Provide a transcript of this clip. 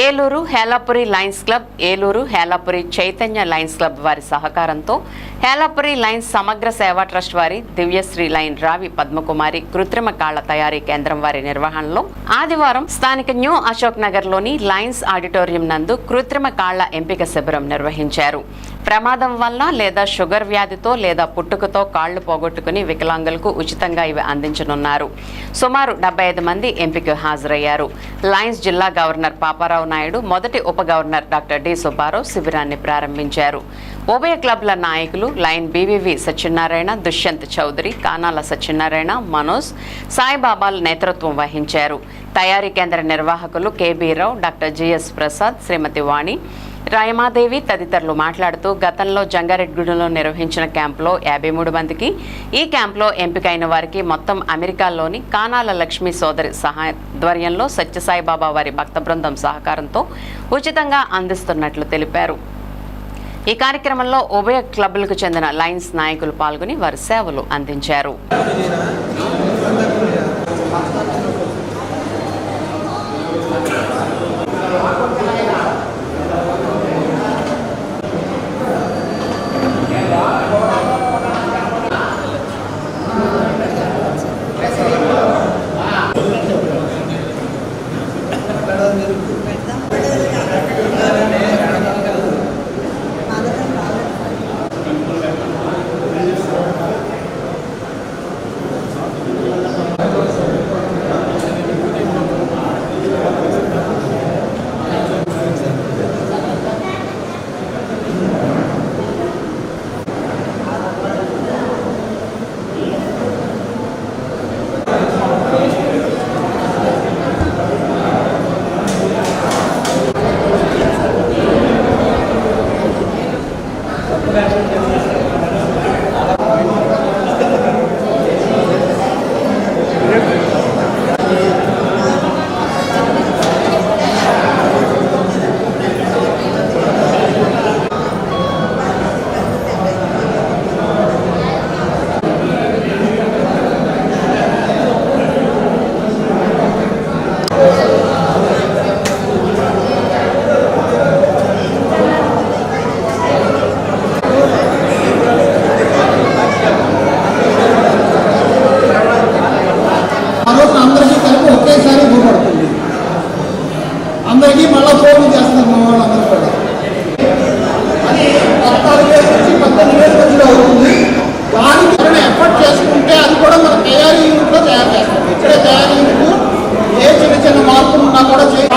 Eluru Helapuri Lions Club Eluru Helapuri Chaitanya Lions Club వారి సహకారంతో Helapuri Lions సమగ్ర సేవా ట్రస్ట్ వారి దివ్యశ్రీ లైన్ రావి పద్మకుమారి కృత్రిమ కాళ్ళ తయారీ కేంద్రం వారి నిర్వహణలో ఆదివారం స్థానిక న్యూ అశోక్ నగర్లోని లయన్స్ ఆడిటోరియం నందు కృత్రిమ కాళ్ళ ఎంపిక శిబిరం నిర్వహించారు. ప్రమాదం వల్ల లేదా షుగర్ వ్యాధితో లేదా పుట్టుకతో కాళ్ళు పోగొట్టుకుని వికలాంగులకు ఉచితంగా ఇవి అందించనున్నారు. సుమారు డెబ్బై ఐదు మంది ఎంపిక హాజరయ్యారు. లయన్స్ జిల్లా గవర్నర్ పాపారావు నాయుడు మొదటి ఉప గవర్నర్ డాక్టర్ డి సుబ్బారావు శిబిరాన్ని ప్రారంభించారు. ఉభయ క్లబ్ల నాయకులు lion B V V Satyanarayana Dushyant Chowdary Kanala Satyanarayana Manoj సాయిబాబాల నేతృత్వం వహించారు. తయారీ కేంద్ర నిర్వాహకులు K B Rao doctor G S Prasad Srimathi Vani Rayamadevi తదితరులు మాట్లాడుతూ గతంలో జంగారెడ్డిగూడెంలో నిర్వహించిన క్యాంపులో యాభై మూడు మందికి ఈ క్యాంపులో ఎంపికైన వారికి మొత్తం అమెరికాలోని కానాల లక్ష్మి సోదరి సహాధ్వర్యంలో సత్యసాయిబాబా వారి భక్త బృందం సహకారంతో ఉచితంగా అందిస్తున్నట్లు తెలిపారు. ఈ కార్యక్రమంలో ఉభయ క్లబ్లకు చెందిన లయన్స్ నాయకులు పాల్గొని వారి సేవలు అందించారు. ঘোষণা করেছে